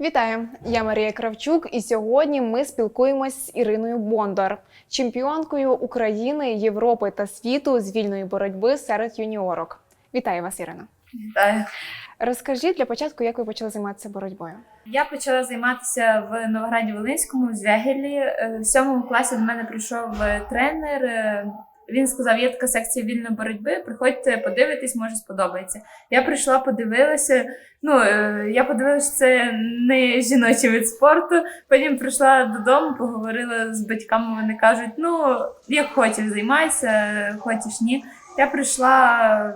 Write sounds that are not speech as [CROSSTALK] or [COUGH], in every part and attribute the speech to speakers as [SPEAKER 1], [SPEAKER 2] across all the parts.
[SPEAKER 1] Вітаю! Я Марія Кравчук, і сьогодні ми спілкуємось з Іриною Бондар, чемпіонкою України, Європи та світу з вільної боротьби серед юніорок. Вітаю вас, Ірина.
[SPEAKER 2] Вітаю.
[SPEAKER 1] Розкажіть для початку, як ви почали займатися боротьбою.
[SPEAKER 2] Я почала займатися в Новограді Волинському в Звягелі. Е, В сьомому класі до мене прийшов е, тренер. Він сказав, є така секція вільної боротьби. Приходьте, подивитись, може сподобається. Я прийшла, подивилася. Ну е, я подивилася, це не жіночий вид спорту. Потім прийшла додому, поговорила з батьками. Вони кажуть: ну як хочеш, займайся, хочеш ні. Я прийшла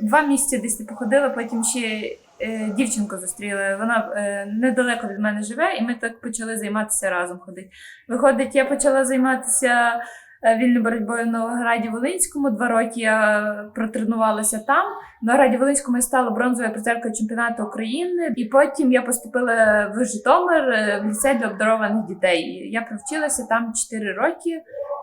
[SPEAKER 2] два місяці десь походила, потім ще е, дівчинку зустріла. Вона е, недалеко від мене живе, і ми так почали займатися разом ходити. Виходить, я почала займатися вільною боротьбою в Новограді Волинському. Два роки я протренувалася там. В Новограді Волинському я стала бронзовою призеркою чемпіонату України. І потім я поступила в Житомир е, в ліцей для обдарованих дітей. Я провчилася там 4 роки.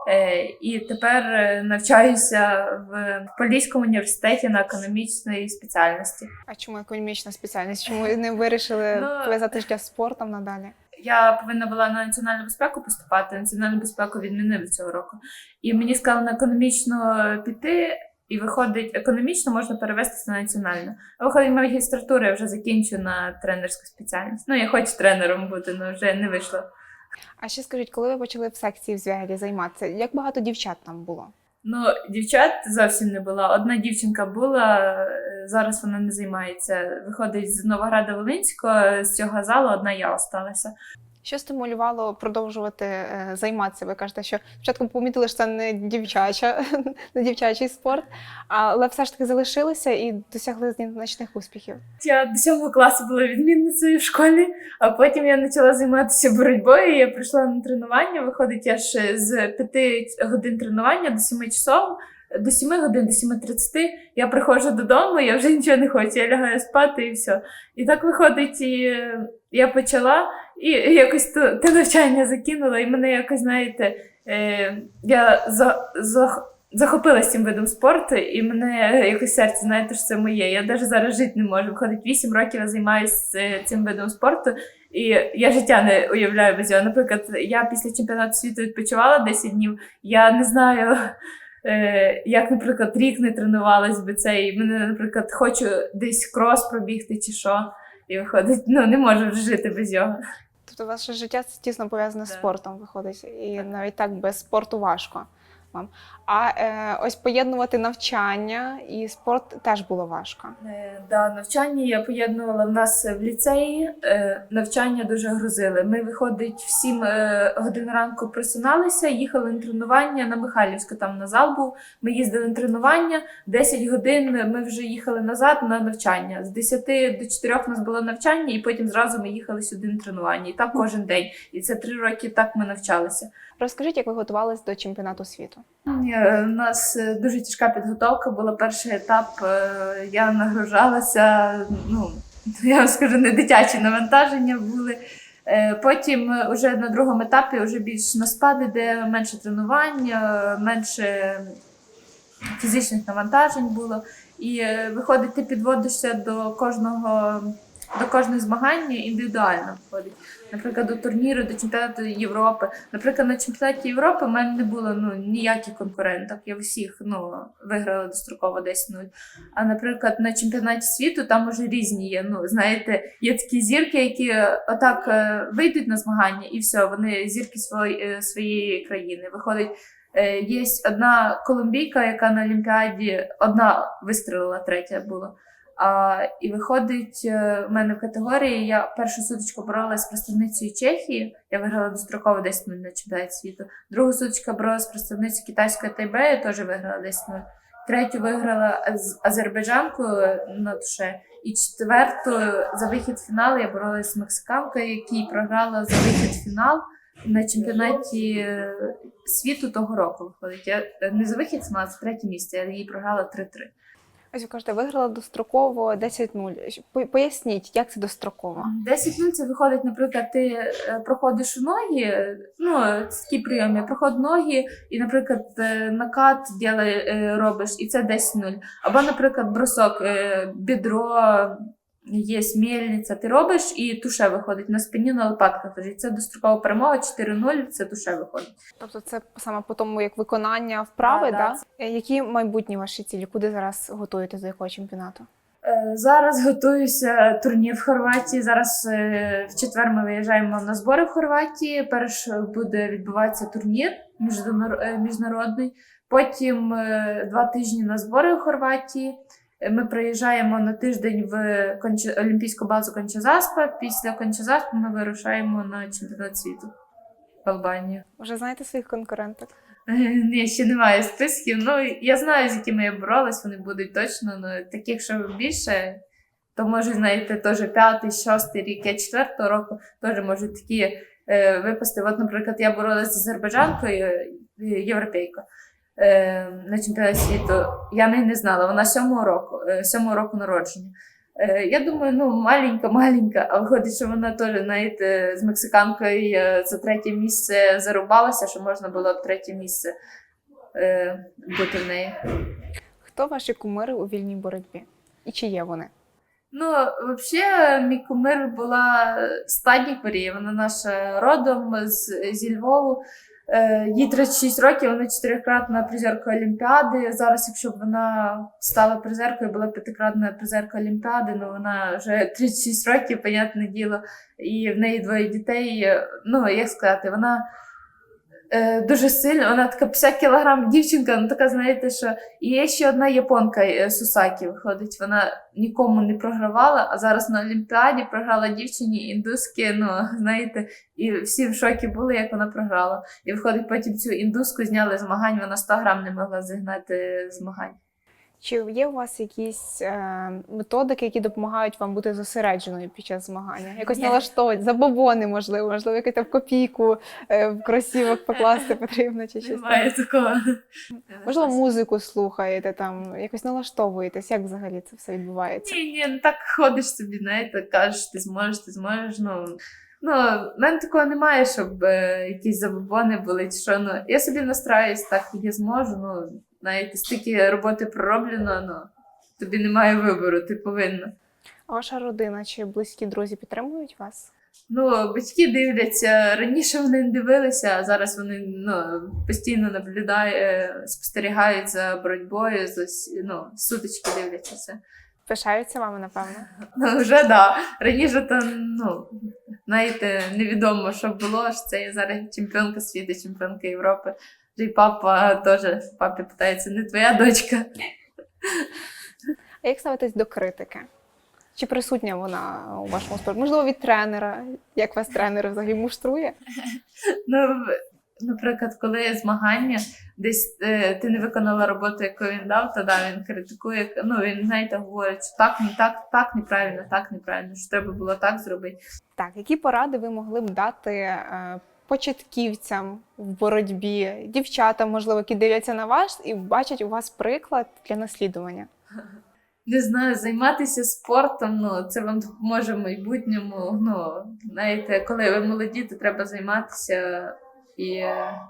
[SPEAKER 2] Е, І тепер е, навчаюся в Поліському університеті на економічній спеціальності.
[SPEAKER 1] А чому економічна спеціальність? Чому не вирішили
[SPEAKER 2] Ну,
[SPEAKER 1] пов'язати життя з спортом надалі?
[SPEAKER 2] Я повинна була на національну безпеку поступати. Національну безпеку відмінили цього року. І мені сказали на економічну піти, і виходить, економічно можна перевестися на національну. А виходить, магістратуру я вже закінчу на тренерську спеціальність. Ну, я хочу тренером бути, але вже не вийшло.
[SPEAKER 1] А ще скажіть, коли ви почали в секції в Звягелі займатися, як багато дівчат там було?
[SPEAKER 2] Ну, дівчат зовсім не було. Одна дівчинка була, е, зараз вона не займається. Виходить з Новограда Волинського, з цього залу одна я осталася.
[SPEAKER 1] Що стимулювало продовжувати е, займатися? Ви кажете, що спочатку помітили, що це не дівчача, [LAUGHS] не дівчачий спорт, але все ж таки залишилися і досягли значних успіхів.
[SPEAKER 2] Я до сьомого класу була відмінницею в школі, а потім я почала займатися боротьбою. Я прийшла на тренування. Виходить, я ж з 5 годин тренування до 7 часов. До 7 годин, до 7.30 я приходжу додому, я вже нічого не хочу, я лягаю спати і все. І так виходить, і е, я почала, і якось то, те навчання закинула, і мене якось, знаєте, е, я за, за, захопилась цим видом спорту, і мене якось серце, знаєте, що це моє. Я навіть зараз жити не можу. Виходить, 8 років я займаюся е, цим видом спорту, і я життя не уявляю без нього. Наприклад, я після чемпіонату світу відпочивала 10 днів, я не знаю. Е, як, наприклад, рік не тренувалась би цей. Мене, наприклад, хочу десь крос пробігти чи що. І виходить, ну не можу жити без його.
[SPEAKER 1] Тобто ваше життя тісно пов'язане з спортом, виходить, і навіть так без спорту важко вам. А е, ось поєднувати навчання і спорт теж було важко.
[SPEAKER 2] Е, Да, навчання я поєднувала в нас в ліцеї. е, Навчання дуже грузили. Ми, виходить, в 7 е, годин ранку просиналися, їхали на тренування на Михайлівську, там на зал був. Ми їздили на тренування. 10 годин ми вже їхали назад на навчання. З 10 до 4 у нас було навчання, і потім зразу ми їхали сюди на тренування. І так кожен день. І це три роки так ми навчалися.
[SPEAKER 1] Розкажіть, як ви готувались до чемпіонату світу?
[SPEAKER 2] Е, У нас е, дуже тяжка підготовка була. Перший етап е, я нагружалася. Ну [LAUGHS] я вам скажу, не дитячі навантаження були. Е, Потім е, уже на другому етапі вже більш на спад іде менше тренувань, е, менше фізичних навантажень було. І е, виходить, ти підводишся до кожного. До кожного змагання індивідуально входить. Наприклад, до турніру, до чемпіонату Європи. Наприклад, на чемпіонаті Європи в мене не було ну, ніяких конкурентів. Я всіх ну, виграла достроково десь 0. А наприклад, на чемпіонаті світу там уже різні є. Ну, знаєте, є такі зірки, які отак е, вийдуть на змагання, і все, вони зірки свої, е, своєї країни. Виходить, е, є одна колумбійка, яка на Олімпіаді одна вистрелила, третя була. А, і виходить, е, в мене в категорії я першу сутичку боролася з представницею Чехії. Я виграла достроково 10 0 на чемпіонаті світу. Другу сутичку боролася з представницею китайської Тайбею, теж виграла 10 0 Третю виграла з азербайджанкою на душе. І четверту за вихід в фінал я боролася з мексиканкою, якій програла за вихід в фінал на чемпіонаті е, світу того року. Виходить. Я е, не за вихід фінал, а за третє місце. Я їй програла 3-3.
[SPEAKER 1] Ось ви кажете, виграла достроково 10-0. По- Поясніть, як це достроково?
[SPEAKER 2] 10 0 це виходить, наприклад, ти е, проходиш ноги, ну, такі прийоми, проход ноги, і, наприклад, е, накат е, робиш, і це 10 0 Або, наприклад, бросок, бідро, є мельниця, ти робиш і туше виходить. На спині на лопатках лежить. Це дострокова перемога 4-0, це туше виходить.
[SPEAKER 1] Тобто це саме по тому, як виконання вправи,
[SPEAKER 2] Да,
[SPEAKER 1] да?
[SPEAKER 2] да.
[SPEAKER 1] Е, Які майбутні ваші цілі? Куди зараз готуєтесь до якого чемпіонату?
[SPEAKER 2] Е, Зараз готуюся турнір в Хорватії. Зараз е, в четвер ми виїжджаємо на збори в Хорватії. Перш буде відбуватися турнір міжнар- міжнародний. Потім два тижні на збори в Хорватії. Ми приїжджаємо на тиждень в Олімпійську базу Кончазаспа. Після Кончазаспа ми вирушаємо на чемпіонат світу в Албанію.
[SPEAKER 1] Вже знаєте своїх конкуренток?
[SPEAKER 2] Ні, ще немає списків. Ну, я знаю, з якими я боролась, вони будуть точно. Ну, таких, що більше, то може, знаєте, теж п'ятий, шостий рік, я четвертого року теж можуть такі е, випасти. От, наприклад, я боролась з азербайджанкою, е, європейка. Е, на чемпіонаті світу. Я неї не знала, вона сьомого року, е, сьомого року народження. Е, я думаю, ну маленька, маленька, а виходить, що вона теж, знаєте, з мексиканкою е, за третє місце зарубалася, що можна було б третє місце е, бути в неї.
[SPEAKER 1] Хто ваші кумири у вільній боротьбі? І чи є вони?
[SPEAKER 2] Ну, взагалі, мій кумир була Стаднік Марія, вона наша родом з, зі Львову. Е, їй 36 років, вона чотирикратна призерка Олімпіади. Зараз, якщо б вона стала призеркою, була п'ятикратна призерка Олімпіади, ну вона вже 36 років, понятне діло, і в неї двоє дітей. Ну, як сказати, вона е, дуже сильно. вона така 50 кілограм дівчинка, ну така, знаєте, що. І є ще одна японка е, Сусакі виходить. Вона нікому не програвала, а зараз на Олімпіаді програла дівчині індуски. Ну, знаєте, і всі в шокі були, як вона програла. І виходить, потім цю індуску зняли змагань, вона 100 грам не могла зігнати змагань.
[SPEAKER 1] Чи є у вас якісь е, методики, які допомагають вам бути зосередженою під час змагання? Якось налаштовувати, забобони, можливо, можливо, якусь там копійку е, в кросівок покласти [LAUGHS] потрібно чи щось.
[SPEAKER 2] Немає
[SPEAKER 1] там.
[SPEAKER 2] такого.
[SPEAKER 1] Можливо, музику слухаєте, там якось налаштовуєтесь. Як взагалі це все відбувається?
[SPEAKER 2] Ні, ні, ну так ходиш собі, знаєте, кажеш, ти зможеш, ти зможеш. Ну, ну в мене такого немає, щоб е, якісь забобони були, чи що. Ну, я собі настраюсь так, як я зможу. Ну, знаєте, стільки роботи пророблено, ну, тобі немає вибору, ти повинна.
[SPEAKER 1] А ваша родина чи близькі друзі підтримують вас?
[SPEAKER 2] Ну, батьки дивляться. Раніше вони не дивилися, а зараз вони ну, постійно наблюдають, спостерігають за боротьбою, за ну, сутички дивляться все.
[SPEAKER 1] Пишаються вами, напевно.
[SPEAKER 2] Ну, вже да. Раніше то, ну, знаєте, невідомо, що було. що Це я зараз чемпіонка світу, чемпіонка Європи. Й папа теж папі питається, не твоя дочка.
[SPEAKER 1] А як ставитесь до критики? Чи присутня вона у вашому спорті? Можливо, від тренера? Як вас тренер взагалі муштрує?
[SPEAKER 2] Ну, наприклад, коли є змагання, десь е, ти не виконала роботу, яку він дав, то да, він критикує. Ну, він, знаєте, говорить, що так, не так, так неправильно, так неправильно, що треба було так зробити.
[SPEAKER 1] Так, які поради ви могли б дати е, початківцям в боротьбі, дівчатам, можливо, які дивляться на вас і бачать у вас приклад для наслідування?
[SPEAKER 2] не знаю, займатися спортом, ну це вам допоможе в майбутньому. Ну, знаєте, коли ви молоді, то треба займатися. І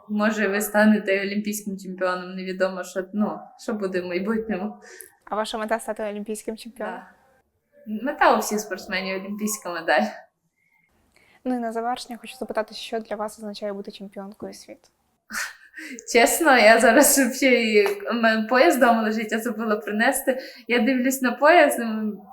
[SPEAKER 2] може ви станете олімпійським чемпіоном. Невідомо, що, ну, що буде в майбутньому.
[SPEAKER 1] А ваша мета стати олімпійським чемпіоном?
[SPEAKER 2] Да. Мета у всіх спортсменів олімпійська медаль.
[SPEAKER 1] Ну і на завершення хочу запитати, що для вас означає бути чемпіонкою світу?
[SPEAKER 2] Чесно, я зараз у мене пояс вдома лежить, я забула принести. Я дивлюсь на пояс,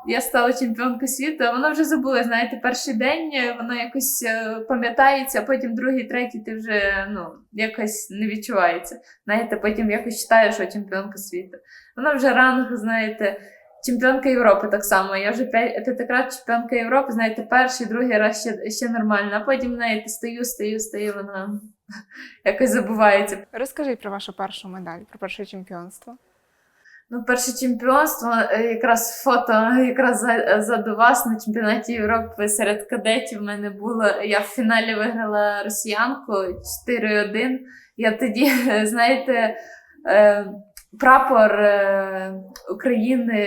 [SPEAKER 2] я стала чемпіонкою світу, а вона вже забула. Знаєте, перший день е, воно якось е, пам'ятається, а потім другий, третій ти вже ну, якось не відчувається. Знаєте, потім якось читаєш, що чемпіонка світу. Вона вже ранг, знаєте. Чемпіонка Європи так само. Я вже п'ять- п'ятикрат чемпіонка Європи, знаєте, перший, другий раз ще, ще нормально, а потім, знаєте, стою, стою, стою, вона [LAUGHS] якось забувається.
[SPEAKER 1] Розкажіть про вашу першу медаль, про перше чемпіонство.
[SPEAKER 2] Ну, перше чемпіонство, е, якраз фото, якраз за- заду вас на чемпіонаті Європи серед кадетів в мене було. Я в фіналі виграла росіянку 4-1. Я тоді, [LAUGHS] знаєте, е, прапор е, України,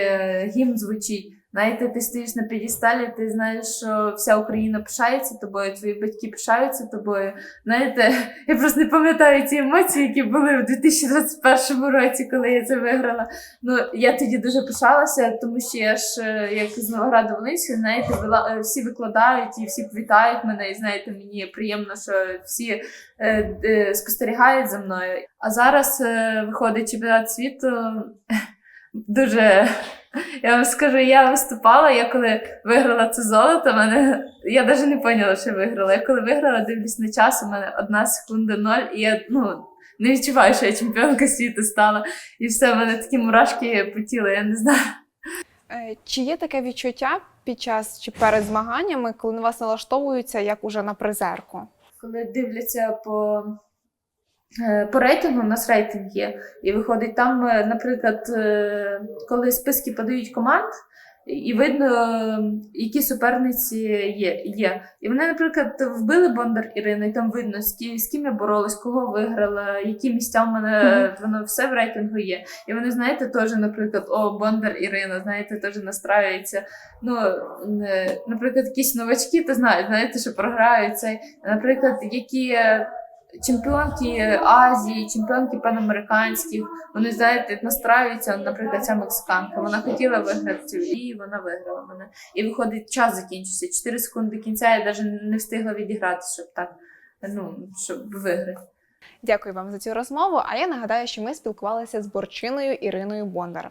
[SPEAKER 2] гімн звучить. Знаєте, ти стоїш на п'єдесталі, ти знаєш, що вся Україна пишається тобою, твої батьки пишаються тобою. Знаєте, [LAUGHS] я просто не пам'ятаю ці емоції, які були в 2021 році, коли я це виграла. Ну, я тоді дуже пишалася, тому що я ж е, як з Новограду Волинська, знаєте, е, всі викладають і всі вітають мене. І знаєте, мені приємно, що всі е, е, спостерігають за мною. А зараз е, виходить чемпіонат світу. [LAUGHS] Дуже я вам скажу, я виступала. Я коли виграла це золото, мене я навіть не поняла, що я виграла. Я коли виграла, дивлюсь на час, у мене одна секунда ноль, і я ну не відчуваю, що я чемпіонка світу стала. І все, в мене такі мурашки по тілу, я не знаю.
[SPEAKER 1] Е, Чи є таке відчуття під час чи перед змаганнями, коли на вас налаштовуються як уже на призерку?
[SPEAKER 2] коли дивляться по, по рейтингу, у нас рейтинг є. І виходить там, е, наприклад, е, коли списки подають команд, і видно, е, які суперниці є. є. І вони, наприклад, вбили Бондар Ірину, і там видно, з ким, я боролась, кого виграла, які місця в мене, воно все в рейтингу є. І вони, знаєте, теж, наприклад, о, Бондар Ірина, знаєте, теж настраюються. Ну, е, наприклад, якісь новачки, то знають, знаєте, що програють цей. Наприклад, які е, чемпіонки Азії, чемпіонки панамериканських, вони, знаєте, настраюються, наприклад, ця мексиканка. Вона хотіла виграти і вона виграла мене. І виходить, час закінчився. 4 секунди до кінця я навіть не встигла відіграти, щоб так, ну, щоб виграти.
[SPEAKER 1] Дякую вам за цю розмову. А я нагадаю, що ми спілкувалися з борчиною Іриною Бондар.